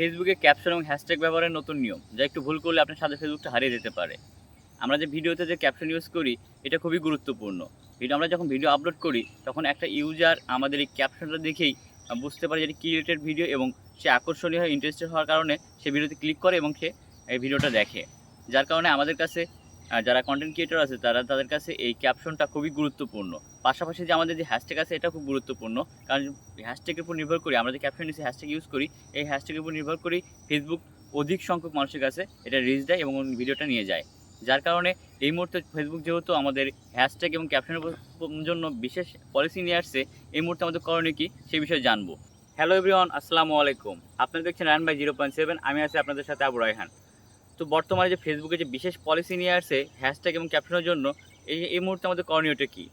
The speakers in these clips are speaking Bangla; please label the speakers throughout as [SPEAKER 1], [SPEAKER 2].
[SPEAKER 1] ফেসবুকে ক্যাপশন এবং হ্যাশট্যাগ ব্যবহারের নতুন নিয়ম, যা একটু ভুল করলে আপনার সাথে ফেসবুকটা হারিয়ে যেতে পারে। আমরা যে ভিডিওতে যে ক্যাপশন ইউজ করি, এটা খুবই গুরুত্বপূর্ণ। ভিডিও আমরা যখন ভিডিও আপলোড করি, তখন একটা ইউজার আমাদের এই ক্যাপশনটা দেখেই বুঝতে পারে যে এটি ক্রিয়েটেড ভিডিও এবং সে আকর্ষণীয় হয় ইন্টারেস্টেড হওয়ার কারণে সে ভিডিওতে ক্লিক করে এবং সে এই ভিডিওটা দেখে। যার কারণে আমাদের কাছে যারা কন্টেন্ট ক্রিয়েটর আছে, তারা তাদের কাছে এই ক্যাপশনটা খুবই গুরুত্বপূর্ণ। পাশাপাশি যে আমাদের যে হ্যাশট্যাগ আছে এটা খুব গুরুত্বপূর্ণ। কারণ হ্যাশট্যাগের উপর নির্ভর করি, আমরা যে ক্যাপশন নিচে হ্যাশট্যাগ ইউজ করি, এই হ্যাশট্যাগের উপর নির্ভর করি ফেসবুক অধিক সংখ্যক মানুষের কাছে এটা রিচ দেয় এবং ভিডিওটা নিয়ে যায়। যার কারণে এই মুহূর্তে ফেসবুক যেহেতু আমাদের হ্যাশট্যাগ এবং ক্যাপশনের জন্য বিশেষ পলিসি নিয়ে আসছে, এই মুহূর্তে আমাদের করণীয় কি সেই বিষয়ে জানব। হ্যালো এভরিওয়ান আসসালামু আলাইকুম। আপনারা দেখছেন run by zero point seven আমি আছি আপনাদের সাথে আবু রায়হান। তো বর্তমানে যে ফেসবুকে যে বিশেষ পলিসি নিয়ে আসছে হ্যাশট্যাগ এবং ক্যাপশনের জন্য, এই এই মুহূর্তে আমাদের করণীয়টা কী?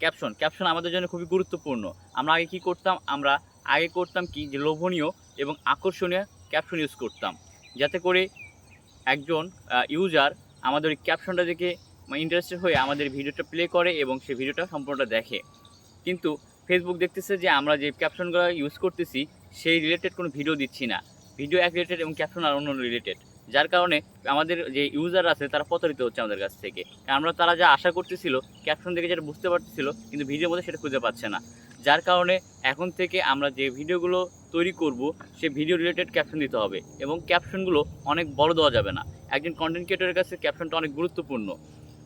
[SPEAKER 1] ক্যাপশন ক্যাপশন আমাদের জন্য খুবই গুরুত্বপূর্ণ। আমরা আগে কি করতাম? আমরা আগে করতাম কি? যে লোভনীয় এবং আকর্ষণীয় ক্যাপশন ইউজ করতাম। যাতে করে একজন ইউজার আমাদের ওই ক্যাপশনটা দেখে ইন্টারেস্টেড হয়ে আমাদের ভিডিওটা প্লে করে এবং সেই ভিডিওটা সম্পূর্ণটা দেখে। কিন্তু ফেসবুক দেখতেছে যে আমরা যে ক্যাপশনগুলো ইউজ করতেছি, সেই রিলেটেড কোনো ভিডিও দিচ্ছি না। ভিডিও এক রিলেটেড এবং ক্যাপশন আর অন্য রিলেটেড যার কারণে আমাদের যে ইউজার আছে তারা প্রতারিত হচ্ছে আমাদের কাছ থেকে। আমরা তারা যা আশা করতেছিল ক্যাপশন দেখে যেটা বুঝতে পারতেছিল, কিন্তু ভিডিওর মধ্যে সেটা খুঁজে পাচ্ছে না। যার কারণে এখন থেকে আমরা যে ভিডিওগুলো তৈরি করব, সে ভিডিও রিলেটেড ক্যাপশন দিতে হবে এবং ক্যাপশনগুলো অনেক বড় দেওয়া যাবে না। একজন কন্টেন্ট ক্রিয়েটরের কাছে ক্যাপশনটা অনেক গুরুত্বপূর্ণ।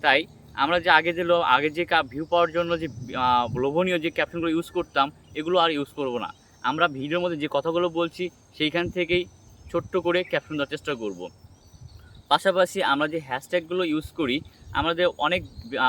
[SPEAKER 1] তাই আমরা যে আগে যে আগে যে ভিউ পাওয়ার জন্য যে লোভনীয় যে ক্যাপশনগুলো ইউজ করতাম, এগুলো আর ইউজ করব না। আমরা ভিডিওর মধ্যে যে কথাগুলো বলছি, সেইখান থেকেই ছোট্ট করে ক্যাপশন দেওয়ার চেষ্টা করব। পাশাপাশি আমরা যে হ্যাশট্যাগুলো ইউজ করি, আমাদের অনেক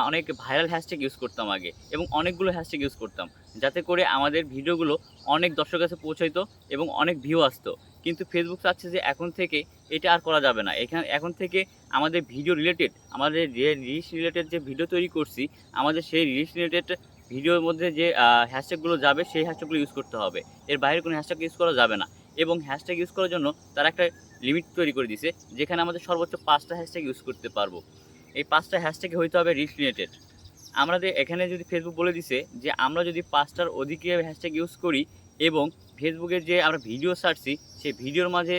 [SPEAKER 1] অনেক ভাইরাল হ্যাশট্যাগ ইউজ করতাম আগে এবং অনেকগুলো হ্যাশট্যাগ ইউজ করতাম। যাতে করে আমাদের ভিডিওগুলো অনেক দর্শকের কাছে পৌঁছাইতো এবং অনেক ভিউ আসতো। কিন্তু ফেসবুক চাচ্ছে যে এখন থেকে এটা আর করা যাবে না। এখানে, এখন থেকে আমাদের ভিডিও রিলেটেড আমাদের যে রিলিশ রিলেটেড যে ভিডিও তৈরি করছি, আমাদের সেই রিলিশ রিলেটেড ভিডিওর মধ্যে যে হ্যাশট্যাগুলো যাবে, সেই হ্যাশট্যাগুলো ইউজ করতে হবে। এর বাইরে কোনো হ্যাশট্যাগ ইউজ করা যাবে না। এবং হ্যাশট্যাগ ইউজ করার জন্য তারা একটা লিমিট তৈরি করে দিছে যেখানে আমাদের সর্বোচ্চ পাঁচটা হ্যাশট্যাগ ইউজ করতে পারব। এই পাঁচটা হ্যাশট্যাগ হইতে হবে রিচ রিলেটেড আমাদের এখানে যদি ফেসবুক বলে দিছে যে, আমরা যদি পাঁচটার অধিকে হ্যাশট্যাগ ইউজ করি এবং ফেসবুকের যে আমরা ভিডিও ছাড়ছি সেই ভিডিওর মাঝে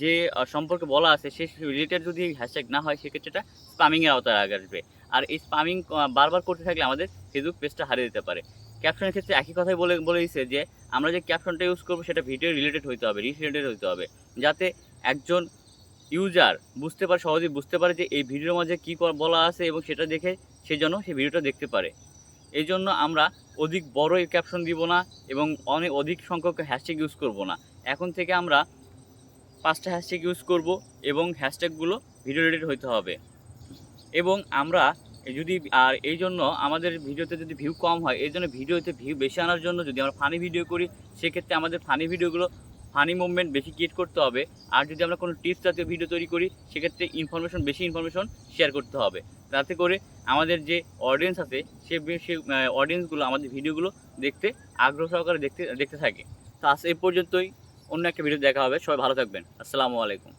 [SPEAKER 1] যে সম্পর্কে বলা আছে সে রিলেটেড যদি হ্যাশট্যাগ না হয়, সেক্ষেত্রে এটা স্পামিংয়ের আওতায় আসবে। আর এই স্পামিং বারবার করতে থাকলে আমাদের ফেসবুক পেজটা হারিয়ে দিতে পারে। ক্যাপশনের ক্ষেত্রে একই কথাই বলে বলে দিচ্ছে যে, আমরা যে ক্যাপশনটা ইউজ করব সেটা ভিডিও রিলেটেড হইতে হবে রিলেটেড হইতে হবে। যাতে একজন ইউজার বুঝতে পারে, সহজেই বুঝতে পারে যে এই ভিডিওর মাঝে কী বলা আছে এবং সেটা দেখে সে যেন সেই ভিডিওটা দেখতে পারে। এই জন্য আমরা অধিক বড় ক্যাপশন দিব না এবং অনেক অধিক সংখ্যক হ্যাশট্যাগ ইউজ করব না। এখন থেকে আমরা পাঁচটা হ্যাশট্যাগ ইউজ করব এবং হ্যাশট্যাগুলো ভিডিও রিলেটেড হইতে হবে। এবং আমরা যদি, আর এই জন্য আমাদের ভিডিওতে যদি ভিউ কম হয় এই জন্য ভিডিওতে ভিউ বেশি আনার জন্য যদি আমরা ফানি ভিডিও করি, সেক্ষেত্রে আমাদের ফানি ভিডিওগুলো ফানি মুভমেন্ট বেশি ক্রিয়েট করতে হবে। আর যদি আমরা কোনো টিপস জাতীয় ভিডিও তৈরি করি, সেক্ষেত্রে ইনফরমেশন বেশি ইনফরমেশন শেয়ার করতে হবে। যাতে করে আমাদের যে অডিয়েন্স আছে, সে সে অডিয়েন্সগুলো আমাদের ভিডিওগুলো দেখতে, আগ্রহ সহকারে দেখতে দেখতে থাকে। তো আজ এই পর্যন্তই। অন্য একটা ভিডিও দেখা হবে। সবাই ভালো থাকবেন। আসসালামু আলাইকুম।